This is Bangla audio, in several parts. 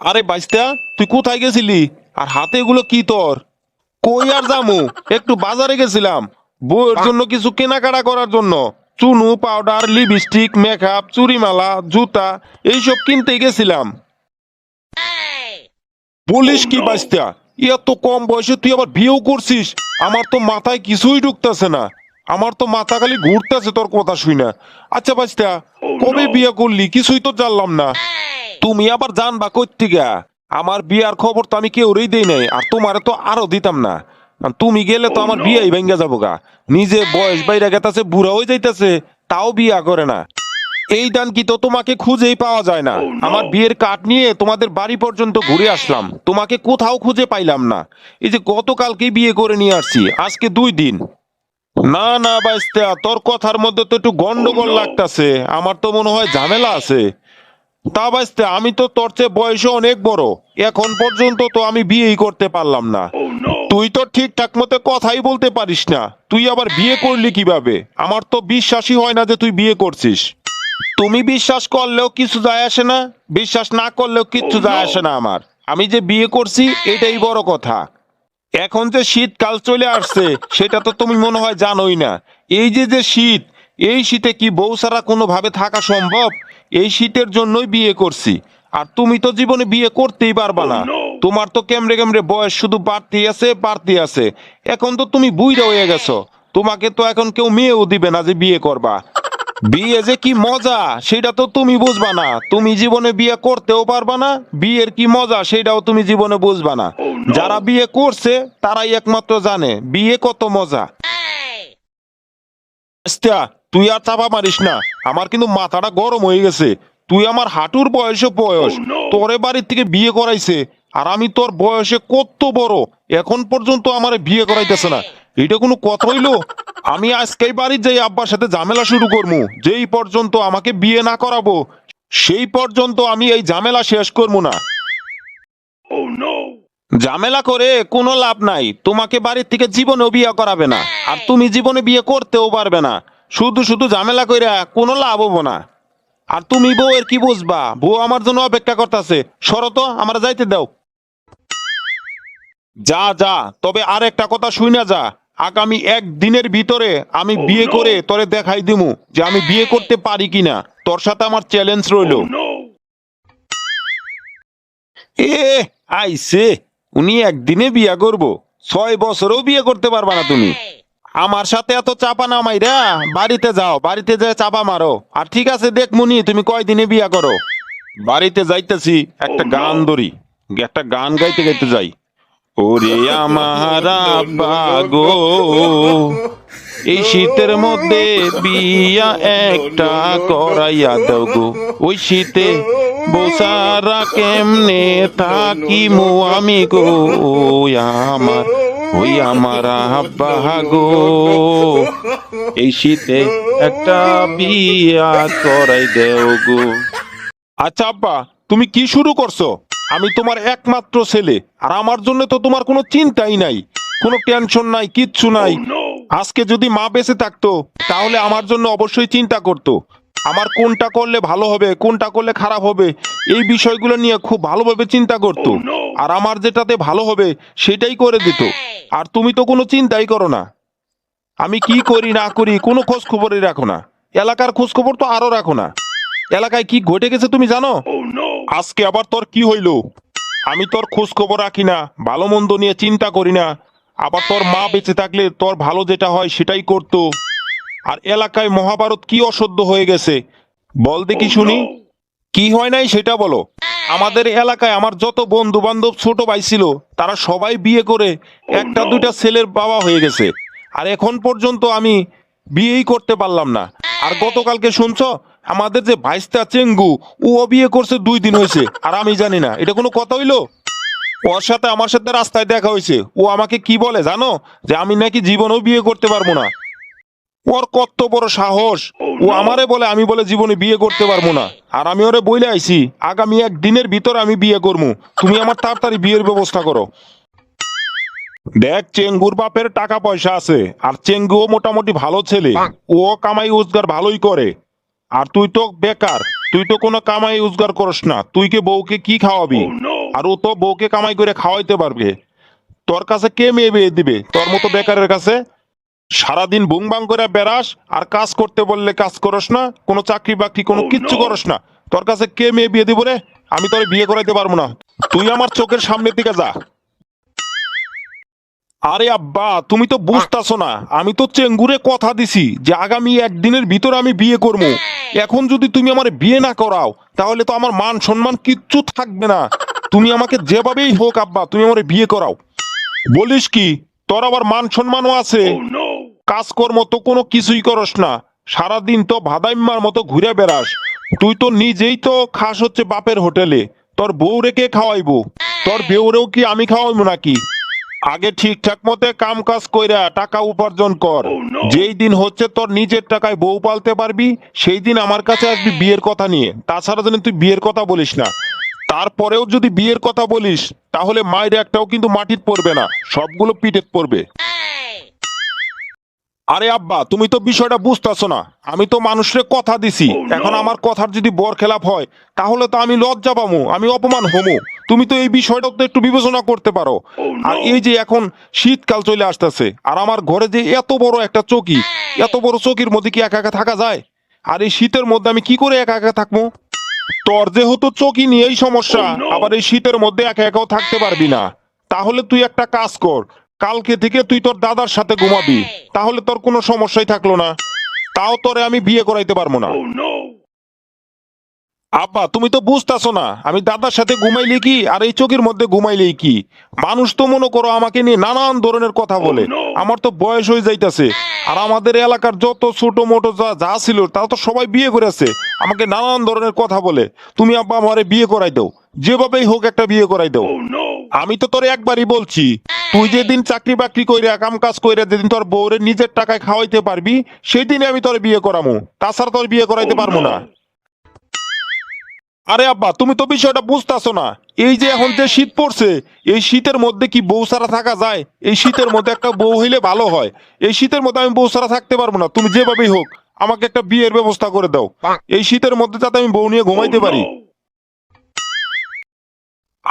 আরে বাইস্তা তুই কোথায় গেছিলি? আর হাতে এগুলো কি তোর? কই আর জামু একটু বাজারে গেছিলাম। বউয়ের জন্য কিছু কেনাকাটা করার জন্য। চুনু পাউডার লিপস্টিক মেকআপ চুড়িমালা জুতা এইসব কিনতে গেছিলাম। বলিস কি বাইস্তা এত কম বয়সে তুই আবার বিয়েও করছিস? আমার তো মাথায় কিছুই ঢুকতেছে না। আমার তো মাথা খালি ঘুরতেছে তোর কথা শুই না আচ্ছা বাইস্তা কবে বিয়ে করলি? কিছুই তো জানলাম না। তুমি আবার জানবা কইতিগা আমার বিয়ার খবর তো আমি কেউ কেউরেই দেই নাই, আর তোমারে তো আরও দিতাম না। তুমি গেলে তো আমার বিয়াই ভেঙ্গা যাব গা নিজে বয়স বাইরে গেতাছে, বুড়া হয়ে যাইতাছে, তাও বিয়া করে না। এই দান কি তো তোমাকে খুঁজেই পাওয়া যায় না। আমার বিয়ের কাঠ নিয়ে তোমাদের বাড়ি পর্যন্ত ঘুরে আসলাম। তোমাকে কোথাও খুঁজে পাইলাম না। এই যে গতকালকেই বিয়ে করে নিয়ে আসছি, আজকে দুই দিন। না না, বাইস্তা, তোর কথার মধ্যে তো একটু গন্ডগোল লাগতাছে। আমার তো মনে হয় ঝামেলা আছে। তা বাইস্তে আমি তো তোর চেয়ে বয়সে অনেক বড়। এখন পর্যন্ত তো আমি বিয়েই করতে পারলাম না। তুই তো ঠিকঠাক মতো কথাই বলতে পারিস না। তুই আবার বিয়ে করলি কীভাবে? আমার তো বিশ্বাসই হয় না যে তুই বিয়ে করছিস। তুমি বিশ্বাস করলেও কিছু যায় আসে না বিশ্বাস না করলেও কিচ্ছু যায় আসে না আমার। আমি যে বিয়ে করছি এটাই বড় কথা। এখন যে শীতকাল চলে আসছে সেটা তো তুমি মনে হয় জানোই না। এই যে যে শীত এই শীতে কি বউ ছাড়া কোনোভাবে থাকা সম্ভব? এই শীতের জন্যই বিয়ে করছি। আর তুমি তো জীবনে বিয়ে করতেই পারবা না। তোমার তো কেমরে কেমরে বয়স শুধু বাড়তি আছে বাড়তি আছে। এখন তো তুমি বুইরা হয়ে গেছো। তোমাকে তো এখন কেউ মেয়েও দিবে না যে বিয়ে করবা। বিয়ে যে কি মজা সেটা তো তুমি বুঝবা না। তুমি জীবনে বিয়ে করতেও পারবা না বিয়ের কি মজা সেটাও তুমি জীবনে বুঝবা না। যারা বিয়ে করছে তারাই একমাত্র জানে বিয়ে কত মজা। আস্তা, তুই আর চাপা মারিস না। আমার কিন্তু মাথাটা গরম হয়ে গেছে। তুই আমার হাঁটুর বয়সে বয়স। তোরে বাড়ির থেকে বিয়ে করাইছে। আর আমি তোর বয়সে কত বড়। এখন পর্যন্ত আমার বিয়ে করাইতেছে না। এটা কোনো কথা হইল? আমি আজকেই বাড়ির যাই আব্বার সাথে ঝামেলা শুরু করব যেই পর্যন্ত আমাকে বিয়ে না করাবো সেই পর্যন্ত আমি এই ঝামেলা শেষ করব না। ঝামেলা করে কোনো লাভ নাই। তোমাকে বাড়ির থেকে জীবনেও বিয়ে করাবে না। আর তুমি জীবনে বিয়ে করতেও পারবে না। শুধু শুধু ঝামেলা কইরা কোনো লাভ হব না। আর তুমি বউ এর কি বুঝবা? বউ আমার জন্য অপেক্ষা করতেছে। শরত আমার যাইতে দাও। যা যা তবে আর একটা কথা শুই না যা। আগামী এক দিনের ভিতরে আমি বিয়ে করে তোরে দেখাই দিমু যে আমি বিয়ে করতে পারি কিনা। তোর সাথে আমার চ্যালেঞ্জ রইল। এ আইসে উনি একদিনে বিয়ে করব। ছয় বছরও বিয়ে করতে পারবা না তুমি। আমার সাথে এত চাপা না মাইরা বাড়িতে যাও বাড়িতে যায় চাপা মারো। আর ঠিক আছে দেখ মুনি তুমি কয়দিনে বিয়া করো? বাড়িতে যাইতেছি একটা গান ধরি। একটা গান গাইতে গাইতে যাই। ওরে আমার গো এই শীতের মধ্যে বিয়া একটা করাইয়া দাও গো। ওই শীতে বসারা কেমনে থাকি মো আমি গো আমার ওই আমার আব্বা গো এই শীতে একটা বিয়া করাই দেও গো। আচ্ছা আব্বা তুমি কি শুরু করছ? আমি তোমার একমাত্র ছেলে আর আমার জন্য তো তোমার কোনো চিন্তাই নাই কোনো টেনশন নাই কিচ্ছু নাই। আজকে যদি মা বেঁচে থাকতো তাহলে আমার জন্য অবশ্যই চিন্তা করতো। আমার কোনটা করলে ভালো হবে কোনটা করলে খারাপ হবে এই বিষয়গুলো নিয়ে খুব ভালোভাবে চিন্তা করতো। আর আমার যেটাতে ভালো হবে সেটাই করে দিত। আর তুমি তো কোনো চিন্তাই করো না। আমি কি করি না করি কোনো খোঁজ খবরই রাখো না। এলাকার খোঁজ খবর তো আরও রাখো না। এলাকায় কি ঘটে গেছে তুমি জানো? আজকে আবার তোর কি হইল? আমি তোর খোঁজ খবর রাখি না ভালো মন্দ নিয়ে চিন্তা করি না। আবার তোর মা বেঁচে থাকলে তোর ভালো যেটা হয় সেটাই করতো। আর এলাকায় মহাভারত কি অসহ্য হয়ে গেছে? বল দেখি শুনি। কি হয় নাই সেটা বলো। আমাদের এলাকায় আমার যত বন্ধু বান্ধব ছোট ভাই ছিল, তারা সবাই বিয়ে করে একটা দুইটা ছেলের বাবা হয়ে গেছে। আর এখন পর্যন্ত আমি বিয়েই করতে পারলাম না। আর গতকালকে শুনছো? আমাদের যে ভাইস্তা চেঙ্গু ও বিয়ে করছে দুই দিন হয়েছে, আর আমি জানি না। এটা কোনো কথা হইল? ওর সাথে আমার সাথে রাস্তায় দেখা হয়েছে। ও আমাকে কি বলে জানো? যে আমি নাকি জীবনেও বিয়ে করতে পারব না। ওর কত বড় সাহস। ও আমারে বলে আমি বলে জীবনে বিয়ে করতে পারব না। আর আমি ওরে বইলে আইছি আগামী এক দিনের ভিতর আমি বিয়ে করব তুমি আমার তাড়াতাড়ি বিয়ের ব্যবস্থা করো। দেখ চেঙ্গুর বাপের টাকা পয়সা আছে আর চেঙ্গুও মোটামুটি ভালো ছেলে। ও কামাই রোজগার ভালোই করে। আর তুই তো বেকার তুই তো কোনো কামাই রোজগার করস না। তুই কে বউকে কি খাওয়াবি? আর ও তো বউকে কামাই করে খাওয়াইতে পারবে। তোর কাছে কে মেয়ে বিয়ে দিবে? তোর মতো বেকারের কাছে সারাদিন বুং বাং করে বেড়াস আর কাজ করতে বললে কাজ করস না কোনো চাকরি বাকরি কোনো কিচ্ছু করস না। তোর কাছে কে মেয়ে বিয়ে দিব রে? আমি তোর বিয়ে করাইতে পারব না। তুই আমার চোখের সামনের দিকে যা। আরে আব্বা তুমি তো বুঝতাছো না। আমি তো চেঙ্গুরে কথা দিছি যে আগামী একদিনের ভিতর আমি বিয়ে করব। এখন যদি তুমি আমার বিয়ে না করাও তাহলে তো আমার মান সম্মান কিচ্ছু থাকবে না। তুমি আমাকে যেভাবেই হোক আব্বা তুমি আমার বিয়ে করাও। বলিস কি তোর আবার মান সম্মানও আছে। কাজকর্ম তো কোনো কিছুই করস না। সারাদিন তো ভাদাইম্মার মতো ঘুরে বেড়াস। তুই তো নিজেই তো খাস হচ্ছে বাপের হোটেলে। তোর বউ রেখে খাওয়াইবো? তোর বেউরেও কি আমি খাওয়াইবো নাকি? আগে ঠিকঠাক মতে কাম কাজ কইরা টাকা উপার্জন কর। যেই দিন হচ্ছে তোর নিজের টাকায় বউ পালতে পারবি, সেই দিন আমার কাছে আসবি বিয়ের কথা নিয়ে। তাছাড়া যেন তুই বিয়ের কথা বলিস না। তারপরেও যদি বিয়ের কথা বলিস, তাহলে মায়ের একটাও কিন্তু মাটির পড়বে না। সবগুলো পিঠেত পড়বে। আরে আব্বা তুমি তো বিষয়টা বুঝতেছো না। আমি তো মানুষের কথা দিছি। এখন আমার কথার যদি বর খেলাপ হয় তাহলে তো আমি লজ্জা পামু আমি অপমান হমু। তুমি তো এই বিষয়টা তো একটু বিবেচনা করতে পারো। আর এই যে এখন শীতকাল চলে আসতেছে আর আমার ঘরে যে এত বড় একটা চকি এত বড় চকির মধ্যে কি একা একা থাকা যায়? আর এই শীতের মধ্যে আমি কি করে একা একা থাকব তোর যেহেতু চকি নিয়েই সমস্যা আবার এই শীতের মধ্যে একা একাও থাকতে পারবি না। তাহলে তুই একটা কাজ কর কালকে থেকে তুই তোর দাদার সাথে ঘুমাবি। তাহলে তোর কোনো সমস্যাই থাকল না। তাও তোরে আমি বিয়ে করাইতে পারব না। আব্বা তুমি তো বুঝতাছো না আমি দাদার সাথে ঘুমাইলে কি আর এই চোখের মধ্যে ঘুমাইলেই কি? মানুষ তো মনে করো আমাকে নিয়ে নানান ধরনের কথা বলে। আমার তো বয়স হয়ে যাইতাছে। আর আমাদের এলাকার যত ছোট মোটো যা যা ছিল তা তো সবাই বিয়ে করেছে। আমাকে নানান ধরনের কথা বলে। তুমি আব্বা আমারে বিয়ে করাই দাও। যেভাবেই হোক একটা বিয়ে করাই দাও। আমি তো তোর একবারই বলছি, তুই যেদিন চাকরি বাকরি কইরা কাম কাজ কইরা যেদিন তোর বউরে নিজের টাকায় খাওয়াইতে পারবি সেই দিনে আমি তোর বিয়ে করামু। তাছাড়া তোর বিয়ে করাইতে পারব না। আরে আব্বা, তুমি তো বিষয়টা বুঝতাছো না। এই যে এখন যে শীত পড়ছে, এই শীতের মধ্যে কি বউ ছাড়া থাকা যায়? এই শীতের মধ্যে একটা বউ হইলে ভালো হয়। এই শীতের মধ্যে আমি বউ ছাড়া থাকতে পারব না। তুমি যেভাবেই হোক, আমাকে একটা বিয়ের ব্যবস্থা করে দাও। এই শীতের মধ্যে যাতে আমি বউ নিয়ে ঘুমাইতে পারি।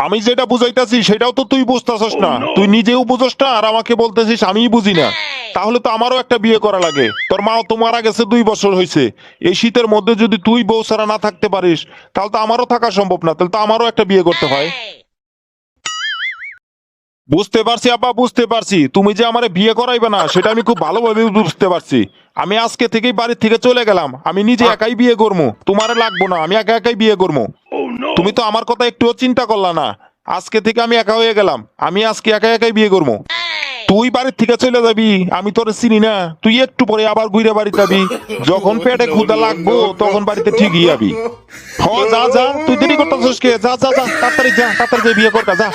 আমি যেটা বুঝাইতাছি সেটাও তো তুই বুঝতাছস না। তুই নিজেও বুঝস না আর আমাকে বলতেছিস আমিই বুঝি না। তাহলে তো আমারও একটা বিয়ে করা লাগে। তোর মাও তো মারা গেছে দুই বছর হয়েছে এই শীতের মধ্যে যদি তুই বউ ছাড়া না থাকতে পারিস তাহলে তো আমারও থাকা সম্ভব না তাহলে তো আমারও একটা বিয়ে করতে হয়। বুঝতে পারছি আব্বা বুঝতে পারছি। তুমি যে আমারে বিয়ে করাইবে না সেটা আমি খুব ভালোভাবে বুঝতে পারছি। আমি আজকে থেকেই বাড়ির থেকে চলে গেলাম। আমি নিজে একাই বিয়ে করব তোমারে লাগবো না আমি একা একাই বিয়ে করব তুমি তো আমার কথা একটুও চিন্তা করলা না। আজকে থেকে আমি একা হয়ে গেলাম। আমি আজকে একা একাই বিয়ে করব তুই বাড়ির থেকে চলে যাবি আমি তোরে চিনি না। তুই একটু পরে আবার ঘুরে বাড়ি যাবি। যখন পেটে ক্ষুদা লাগবো তখন বাড়িতে ঠিকই যাবি। হ যা যা তুই দেরি করতেছিস কে? যা যা যা তাড়াতাড়ি যা তাড়াতাড়ি যা বিয়ে করটা যা।